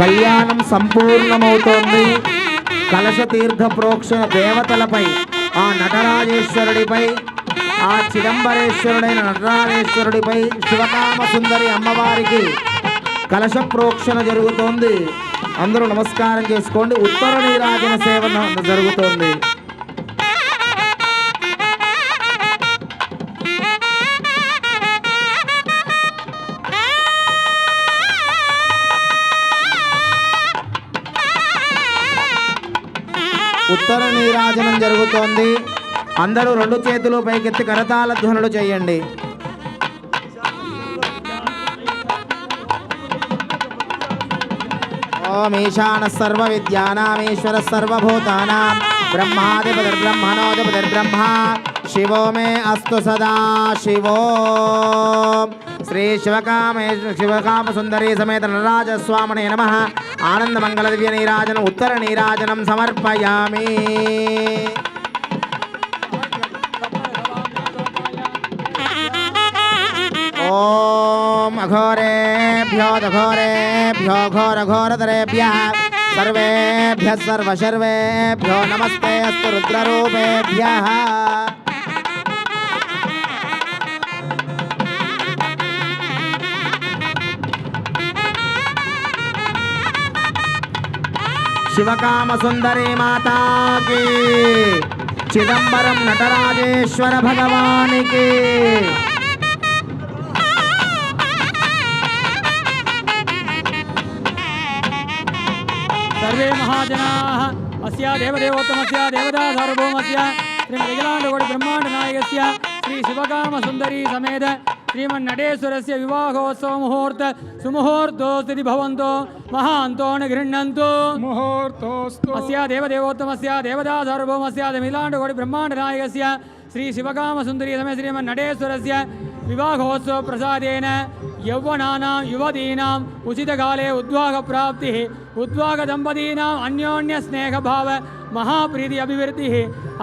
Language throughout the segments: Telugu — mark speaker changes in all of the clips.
Speaker 1: కళ్యాణం సంపూర్ణమవుతోంది. కలశ తీర్థ ప్రోక్షణ దేవతలపై ఆ నటరాజేశ్వరుడిపై ఆ చిదంబరేశ్వరుడైన నటరాజేశ్వరుడిపై శివకామ సుందరి అమ్మవారికి కలశ ప్రోక్షణ జరుగుతోంది. అందరూ నమస్కారం చేసుకోండి. ఉత్తర నీరాజన సేవ జరుగుతోంది. ఉత్తర నీరాజనం జరుగుతోంది. అందరూ రెండు చేతులు పైకెత్తి కరతాళ ధ్వనులు చేయండి. ఓం ఈశాన సర్వ విద్యానామీశ్వర సర్వభూతానాం బ్రహ్మాధిపతిర్బ్రహ్మణోధిపతిర్బ్రహ్మ శివో మే అస్తు సదా శివో. శ్రీ శివకామే శివకామ సుందరీ సమేత నరరాజస్వామణే నమ. ఆనందమంగళ దివ్య నీరాజనం ఉత్తర నీరాజనం సమర్పయామి. ॐ अघोरेभ्यो दघोरेभ्यो घोरघोरतरेभ्यः सर्वेभ्यः सर्वशर्वेभ्यो नमस्ते अस्तु शिव काम सुंदरी माता की चिदंबरम नटराजेश्वर भगवान
Speaker 2: की। సర్వే మహాజనా అస్య దేవదేవోత్తమస్య దేవదా సార్వభౌమస్య శ్రీ మిగిలాండగోడి బ్రహ్మాండ నాయకస్య శ్రీ శివకామ సుందరీ సమేత శ్రీమన్నటేశ్వరస్య వివాహోత్సవ
Speaker 3: ముహూర్త
Speaker 2: సుముహూర్తోస్తి భవంతో మహాంతోన గృహ్ణంతో. ముహూర్తోస్తు. అస్య దేవదేవోత్తమస్య దేవతా సార్వభౌమస్య మిలాండగోడి బ్రహ్మాండ నాయకస్య శ్రీ శివకామ సుందరీ సమేత శ్రీమన్నటేశ్వరస్య प्रसादेन यौवनानां युवतीनाम् उचितकाले उद्वागप्राप्तिः उद्वागदम्पतीनाम् अन्योन्यस्नेहभाव महाप्रीति अभिवृद्धिः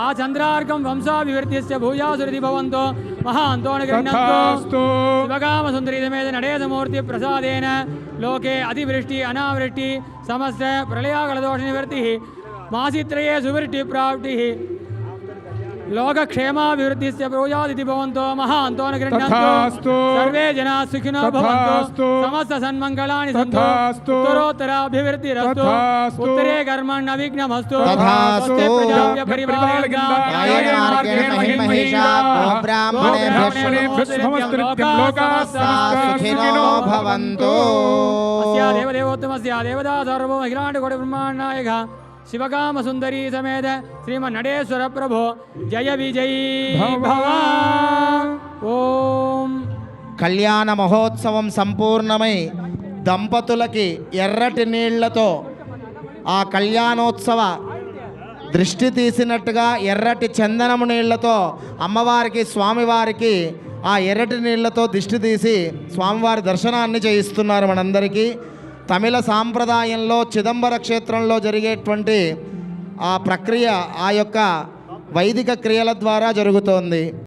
Speaker 2: आ चन्द्रार्कं वंशाभिवृद्धिश्च भूयासुरिति भवन्तो महान्तो न गृह्णन्तु
Speaker 3: तथास्तु।
Speaker 2: शिवकामसुन्दरी समेत नडेशमूर्ति प्रसादेन लोके अतिवृष्टि अनावृष्टि समस्त प्रलयाकलदोषनिवृत्तिः मासित्रये सुवृष्टिप्राप्तिः లోకక్షేమాభివృద్ధి
Speaker 1: బ్రూయాదితి
Speaker 2: భవంతో మహాంతో గృహ్ణాస్తు
Speaker 1: సర్వే జనా సుఖినో భవంతు
Speaker 3: సమస్త సన్మంగళాని సంతు
Speaker 1: ఉత్తరే కర్మణ
Speaker 2: విఘ్నమస్తు తథాస్తు ప్రజాభ్య పరివారగ నాయనార్గేణ దేవదా శివకామ సుందరీ సమేత శ్రీమన్నడేశ్వర ప్రభో జయ విజయ ఓం
Speaker 1: కళ్యాణ మహోత్సవం సంపూర్ణమై దంపతులకి ఎర్రటి నీళ్ళతో ఆ కళ్యాణోత్సవ దృష్టి తీసినట్టుగా ఎర్రటి చందనము నీళ్ళతో అమ్మవారికి స్వామివారికి ఆ ఎర్రటి నీళ్ళతో దిష్టి తీసి స్వామివారి దర్శనాన్ని చేయిస్తున్నారు మనందరికీ. తమిళ సాంప్రదాయంలో చిదంబర క్షేత్రంలో జరిగేటువంటి ఆ ప్రక్రియ ఆ యొక్క వైదిక క్రియల ద్వారా జరుగుతోంది.